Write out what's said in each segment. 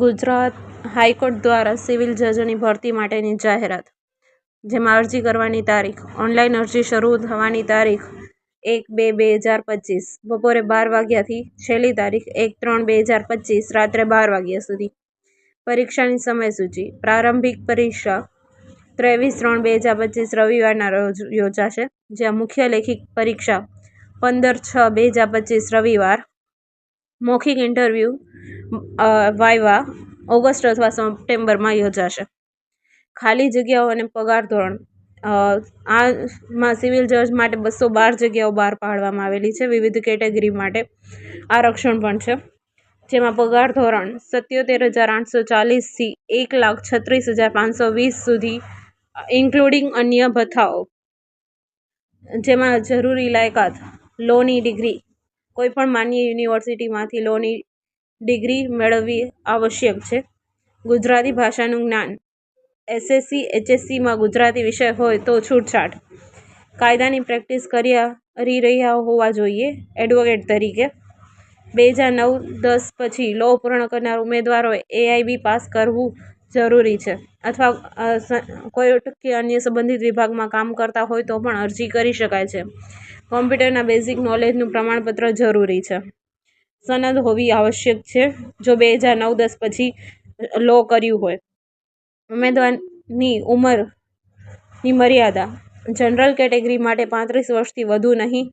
Gujarat high court દ્વારા civil જજની ભરતી માટેની જાહેરાત, જેમાં અરજી કરવાની તારીખ, ઓનલાઈન અરજી શરૂ થવાની તારીખ એક બે બે હજાર પચીસ, બપોરે બાર વાગ્યાથી છેલ્લી તારીખ એક ત્રણ બે હજાર પચીસ, રાત્રે બાર વાગ્યા સુધી. પરીક્ષાની સમયસૂચિ, પ્રારંભિક પરીક્ષા ત્રેવીસ ત્રણ બે હજાર પચીસ રવિવારના રોજ યોજાશે, જ્યાં મુખ્ય લેખિત પરીક્ષા પંદર છ બે હજાર પચીસ રવિવાર, મૌખિક ઇન્ટરવ્યૂ વાયવા ઓગસ્ટ અથવા સપ્ટેમ્બરમાં યોજાશે. ખાલી જગ્યાઓ અને પગાર ધોરણ. આમાં સિવિલ જજ માટે બસો બાર જગ્યાઓ બહાર પાડવામાં આવેલી છે. વિવિધ કેટેગરી માટે આરક્ષણ પણ છે. જેમાં પગાર ધોરણ સત્યોતેર હજાર આઠસો ચાલીસથી એક લાખ છત્રીસ હજાર પાંચસો વીસ સુધી ઇન્ક્લુડિંગ અન્ય ભથ્થાઓ. જેમાં જરૂરી લાયકાત લોની ડિગ્રી કોઈપણ માન્ય યુનિવર્સિટીમાંથી લોની ડિગ્રી મેળવવી આવશ્યક છે. ગુજરાતી ભાષાનું જ્ઞાન. એસએસસી એચએસસીમાં ગુજરાતી વિષય હોય તો છૂટછાટ. કાયદાની પ્રેક્ટિસ કરી રહ્યા હોવા જોઈએ. એડવોકેટ તરીકે. બે હજાર નવ, દસ પછી લો પૂર્ણ કરનાર ઉમેદવારોએ એઆઈબી પાસ કરવું જરૂરી છે. અથવા કોઈ કે અન્ય સંબંધિત વિભાગમાં કામ કરતા હોય તો પણ અરજી કરી શકાય છે. કોમ્પ્યુટરના બેઝિક નોલેજનું પ્રમાણપત્ર જરૂરી છે. સનદ હોવી આવશ્યક છે, જો બે હજાર નવ દસ પછી લો કર્યું હોય. ઉમેદવારની ઉંમરની મર્યાદા જનરલ કેટેગરી માટે પાંત્રીસ વર્ષથી વધુ નહીં.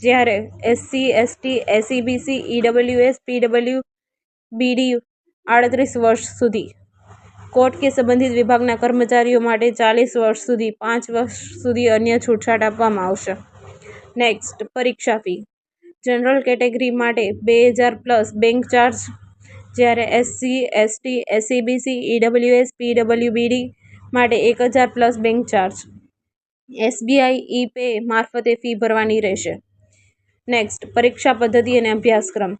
જ્યારે SC ST SEBC EWS PWBD બીડી આડત્રીસ વર્ષ સુધી. કોર્ટ કે સંબંધિત વિભાગના કર્મચારીઓ માટે ચાલીસ વર્ષ સુધી, પાંચ વર્ષ સુધી અન્ય છૂટછાટ આપવામાં આવશે. નેક્સ્ટ, પરીક્ષા ફી. જનરલ કેટેગરી માટે બે હજાર પ્લસ બેંક ચાર્જ, જ્યારે એસસી એસટી એસઈબીસી ઈડબ્લ્યુએસ પીડબ્લ્યુબીડી માટે એક હજાર plus bank charge. SBI e pay મારફતે ફી ભરવાની રહેશે. નેક્સ્ટ પરીક્ષા પદ્ધતિ અને અભ્યાસક્રમ.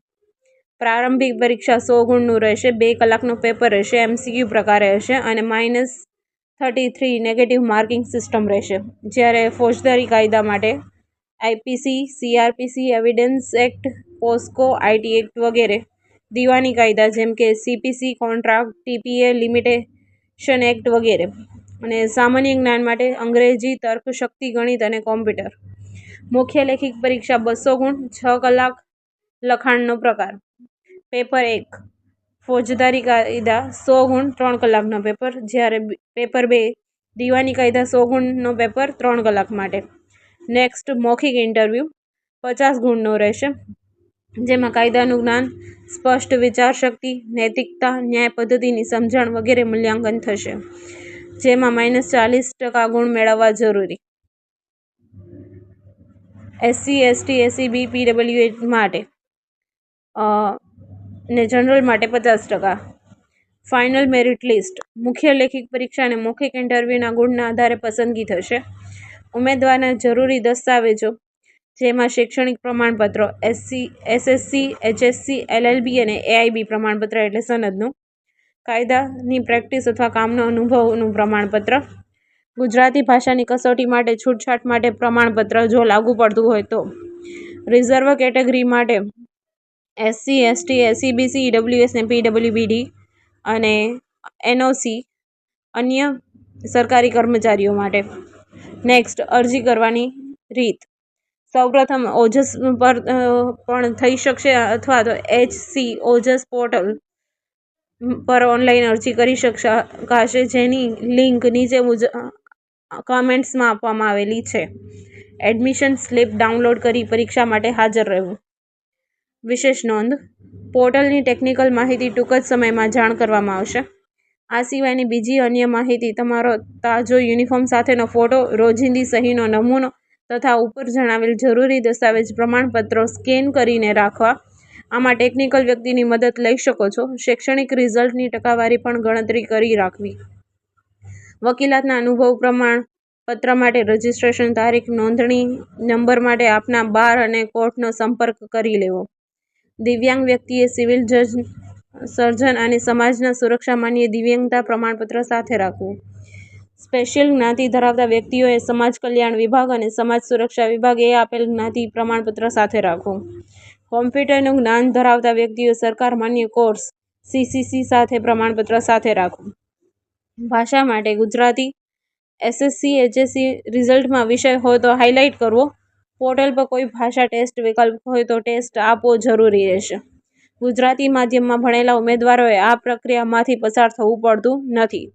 પ્રારંભિક પરીક્ષા સો ગુણનું રહેશે, બે કલાકનું પેપર રહેશે એમસીક્યુ પ્રકારે હશે અને minus thirty three negative marking system રહેશે. જ્યારે ફોજદારી કાયદા માટે IPC, CRPC, evidence act, POCSO, IT act વગેરે. દીવાની કાયદા જેમ કે CPC contract, TPA limitation act વગેરે. અને સામાન્ય જ્ઞાન માટે અંગ્રેજી તર્ક શક્તિ ગણિત અને કોમ્પ્યુટર. મુખ્ય લેખિત પરીક્ષા બસો ગુણ, છ કલાક લખાણનો પ્રકાર. પેપર એક. ફોજદારી કાયદા સો ગુણ, ત્રણ કલાકનો પેપર. જ્યારે પેપર બે. દીવાની કાયદા સો ગુણનો પેપર, ત્રણ કલાક માટે. નેક્સ્ટ મૌખિક ઇન્ટરવ્યૂ પચાસ ગુણનો રહેશે. જેમાં કાયદાનું જ્ઞાન, સ્પષ્ટ વિચારશક્તિ, નૈતિકતા, ન્યાય પદ્ધતિની સમજણ વગેરે મૂલ્યાંકન થશે. જેમાં માઇનસ ચાલીસ ટકા ગુણ મેળવવા જરૂરી. SC ST SC B PW માટે ને જનરલ માટે પચાસ ટકા. ફાઇનલ મેરિટ લિસ્ટ મુખ્ય લેખિત પરીક્ષા અને મૌખિક ઇન્ટરવ્યૂના ગુણના આધારે પસંદગી થશે. ઉમેદવારના જરૂરી દસ્તાવેજો, જેમાં શૈક્ષણિક પ્રમાણપત્રો, એસસી, એસએસસી, એચએસસી, એલએલબી અને એઆઈબી પ્રમાણપત્ર એટલે સનદનું, કાયદાની પ્રેક્ટિસ અથવા કામનો અનુભવનું પ્રમાણપત્ર, ગુજરાતી ભાષાની કસોટી માટે છૂટછાટ માટે પ્રમાણપત્ર જો લાગુ પડતું હોય તો, રિઝર્વ કેટેગરી માટે એસસી, એસટી, એસસીબીસી, ઈડબ્લ્યુએસ ને પીડબ્લ્યુબીડી અને એનઓસી અન્ય સરકારી કર્મચારીઓ માટે. નેક્સ્ટ અરજી કરવાની રીત. સૌપ્રથમ, ઓજસ પર પણ થઈ શકશે અથવા તો એચ સી ઓજસ પોર્ટલ પર ઓનલાઈન અરજી કરી શકાશે, જેની લિંક નીચે મુજબ કમેન્ટ્સમાં આપવામાં આવેલી છે. એડમિશન સ્લિપ ડાઉનલોડ કરી પરીક્ષા માટે હાજર રહેવું. વિશેષ નોંધ, પોર્ટલની ટેકનિકલ માહિતી ટૂંક જ સમયમાં જાણ કરવામાં આવશે. આ સિવાયની બીજી અન્ય માહિતી તમારો તાજો યુનિફોર્મ સાથેનો ફોટો, રોજિંદી સહીનો નમૂનો તથા ઉપર જણાવેલ જરૂરી દસ્તાવેજ પ્રમાણપત્રો સ્કેન કરીને રાખવા. આમાં ટેકનિકલ વ્યક્તિની મદદ લઈ શકો છો. શૈક્ષણિક રિઝલ્ટની ટકાવારી પણ ગણતરી કરી રાખવી. વકીલાતના અનુભવ પ્રમાણપત્ર માટે રજિસ્ટ્રેશન તારીખ, નોંધણી નંબર માટે આપના બાર અને કોર્ટનો સંપર્ક કરી લેવો. દિવ્યાંગ વ્યક્તિએ સિવિલ જજ સર્જન અને સમાજના સુરક્ષા માન્ય દિવ્યાંગતા પ્રમાણપત્ર સાથે રાખવું. સ્પેશિયલ જ્ઞાતિ ધરાવતા વ્યક્તિઓએ સમાજ કલ્યાણ વિભાગ અને સમાજ સુરક્ષા વિભાગે આપેલ જ્ઞાતિ પ્રમાણપત્ર સાથે રાખવું. કોમ્પ્યુટરનું જ્ઞાન ધરાવતા વ્યક્તિઓ સરકાર માન્ય કોર્સ સીસીસી સાથે પ્રમાણપત્ર સાથે રાખવું. ભાષા માટે ગુજરાતી એસએસસી એચએસસી રિઝલ્ટમાં વિષય હોય તો હાઇલાઇટ કરવો. પોર્ટલ પર કોઈ ભાષા ટેસ્ટ વિકલ્પ હોય તો ટેસ્ટ આપવો જરૂરી રહેશે. ગુજરાતી માધ્યમમાં ભણેલા ઉમેદવારોએ આ પ્રક્રિયામાંથી પસાર થવું પડતું નથી.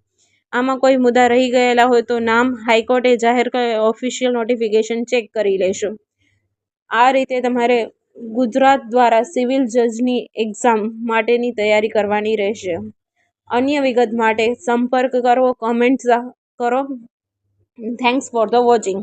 આમાં કોઈ મુદ્દા રહી ગયેલા હોય તો નામ હાઈકોર્ટે જાહેર ઓફિશિયલ નોટિફિકેશન ચેક કરી લેશો. આ રીતે તમારે ગુજરાત દ્વારા સિવિલ જજની એક્ઝામ માટેની તૈયારી કરવાની રહેશે. અન્ય વિગત માટે સંપર્ક કરવો કમેન્ટ્સ કરો. Thanks for the watching